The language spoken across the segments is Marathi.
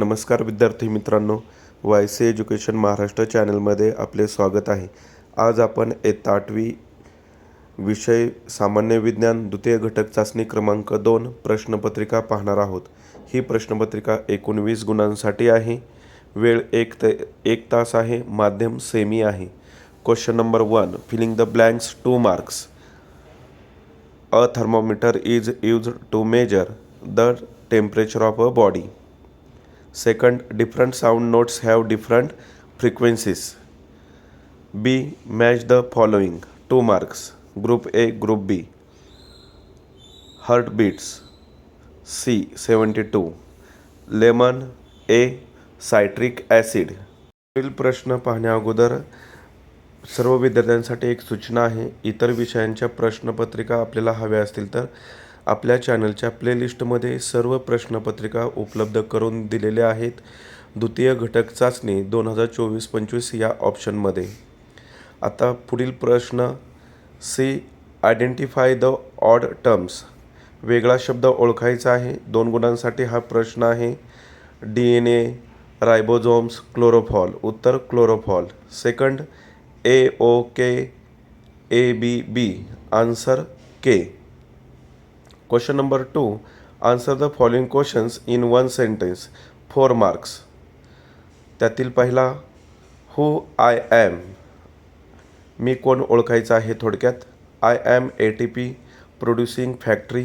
नमस्कार विद्यार्थी मित्रांनो वाय सी एज्युकेशन महाराष्ट्र चॅनलमध्ये आपले स्वागत आहे. आज आपण इयत्ता आठवी विषय सामान्य विज्ञान द्वितीय घटक चाचणी क्रमांक दोन प्रश्नपत्रिका पाहणार आहोत. ही प्रश्नपत्रिका एकोणवीस गुणांसाठी आहे. वेळ एक ते एक तास आहे माध्यम सेमी आहे. Question number one filling the blanks two marks. A thermometer is use to measure the temperature of a body. Second different sound notes have different frequencies B match the following two marks group A group B heart beats C seventy two lemon A citric acid पुढील प्रश्न पाहण्याअगोदर सर्व विद्यार्थ्यांसाठी एक सूचना आहे. इतर विषयांच्या प्रश्नपत्रिका आपल्याला हव्या असतील तर आपल्या चॅनलच्या प्लेलिस्टमध्ये सर्व प्रश्नपत्रिका उपलब्ध करून दिलेल्या आहेत. द्वितीय घटक चाचणी दोन हजार चोवीस पंचवीस या ऑप्शनमध्ये. आता पुढील प्रश्न C identify the odd terms वेगळा शब्द ओळखायचा आहे. दोन गुणांसाठी हा प्रश्न आहे. D N A ribosomes chlorophyll. उत्तर chlorophyll. Second A O K A B B. Answer K. Question number two answer the following questions in one sentence four marks त्यातील पहिला हू आय ॲम मी कोण ओळखायचं आहे थोडक्यात? I am A T P producing factory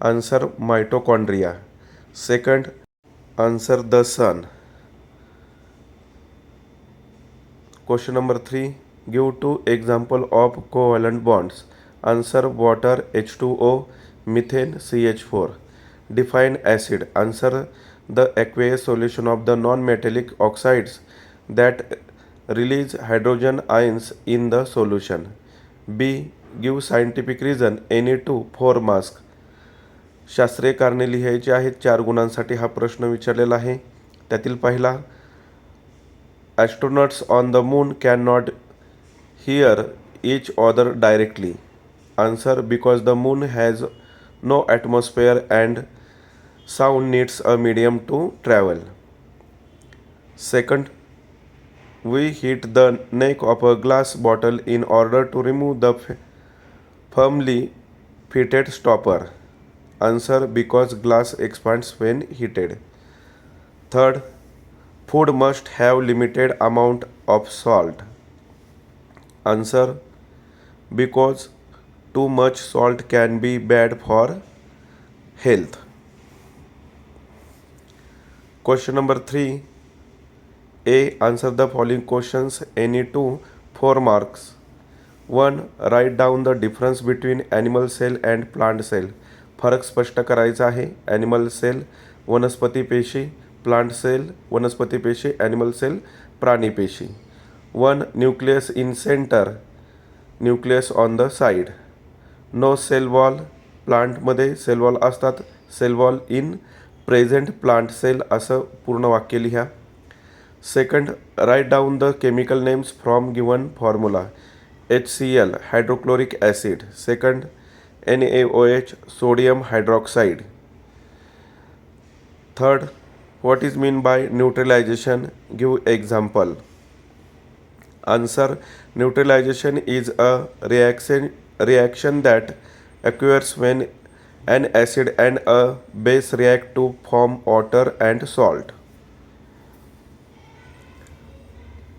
answer mitochondria second answer the sun question number three give two example of covalent bonds answer water H two O methane C H four define acid answer the aqueous solution of the non metallic oxides that release hydrogen ions in the solution B give scientific reason any two four marks शास्त्रीय कारणे लिहायचे आहेत. चार गुणांसाठी हा प्रश्न विचारलेला आहे. त्यातील पहिला astronauts on the moon can not hear each other directly answer because the moon has no atmosphere and sound needs a medium to travel. Second, we heat the neck of a glass bottle in order to remove the firmly fitted stopper. Answer because glass expands when heated. Third, food must have limited amount of salt answer because too much salt can be bad for health question number three A answer the following questions any two four marks one write down the difference between animal cell and plant cell फरक स्पष्ट करायचा आहे. ॲनिमल सेल वनस्पती पेशी. प्लांट सेल वनस्पती पेशी. ॲनिमल सेल प्राणी पेशी. One nucleus in centre nucleus on the side no cell wall प्लांटमध्ये सेल वॉल असतात. Cell wall in present plant cell असं पूर्ण वाक्य लिहा. Second write down the chemical names from given formula H C L hydrochloric acid second N A O H sodium hydroxide third what is mean by neutralisation give example answer neutralisation is a reaction reaction that occurs when an acid and a base react to form water and salt.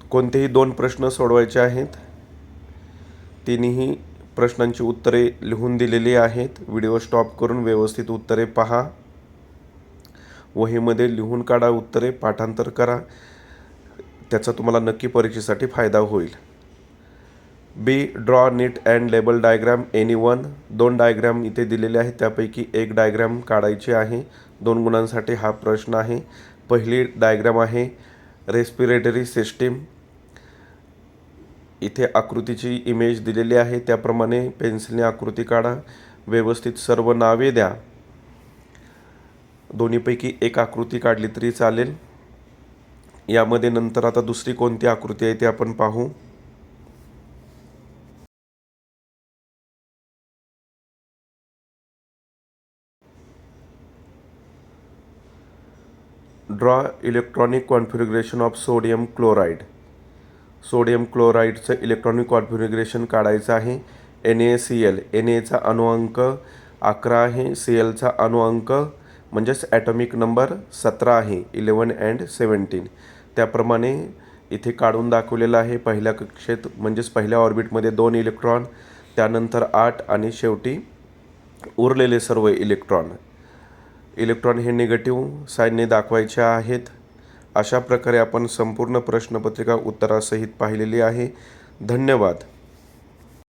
कोणतेही दोन प्रश्न सोडवायचे आहेत. तिन्ही प्रश्नांची उत्तरे लिहून दिलेली आहेत. व्हिडिओ स्टॉप करून व्यवस्थित उत्तरे पहा. वहीमध्ये लिहून काढा उत्तरे पाठांतर करा. त्याचा तुम्हाला नक्की परीक्षेसाठी फायदा होईल. B draw neat and label diagram any one. दोन डायग्राम इथे दिलेले आहेत. त्यापैकी एक डायग्राम काढायची आहे. दोन गुणांसाठी हा प्रश्न आहे. पहिली डायग्राम आहे रेस्पिरेटरी सिस्टीम. इथे आकृतीची इमेज दिलेली आहे. त्याप्रमाणे पेन्सिलने आकृती काढा. व्यवस्थित सर्व नावे द्या. दोन्हीपैकी एक आकृती काढली तरी चालेल. यामध्ये नंतर आता दुसरी कोणती आकृती आहे ते आपण पाहू. Draw electronic configuration of sodium chloride. Sodium क्लोराईडचं electronic configuration काढायचं आहे. N A C L N एचा अणुअंक अकरा आहे. सी एलचा अणुअंक म्हणजेच ॲटॉमिक नंबर सतरा आहे. इलेवन अँड सेवन्टीन त्याप्रमाणे इथे काढून दाखवलेलं आहे. पहिल्या कक्षेत म्हणजेच पहिल्या ऑर्बिटमध्ये दोन इलेक्ट्रॉन त्यानंतर आठ आणि शेवटी उरलेले सर्व इलेक्ट्रॉन. इलेक्ट्रॉन हे निगेटिव्ह साईनने दाखवायचे आहेत. अशा प्रकारे आपण संपूर्ण प्रश्नपत्रिका उत्तरासहित पाहिलेली आहे. धन्यवाद.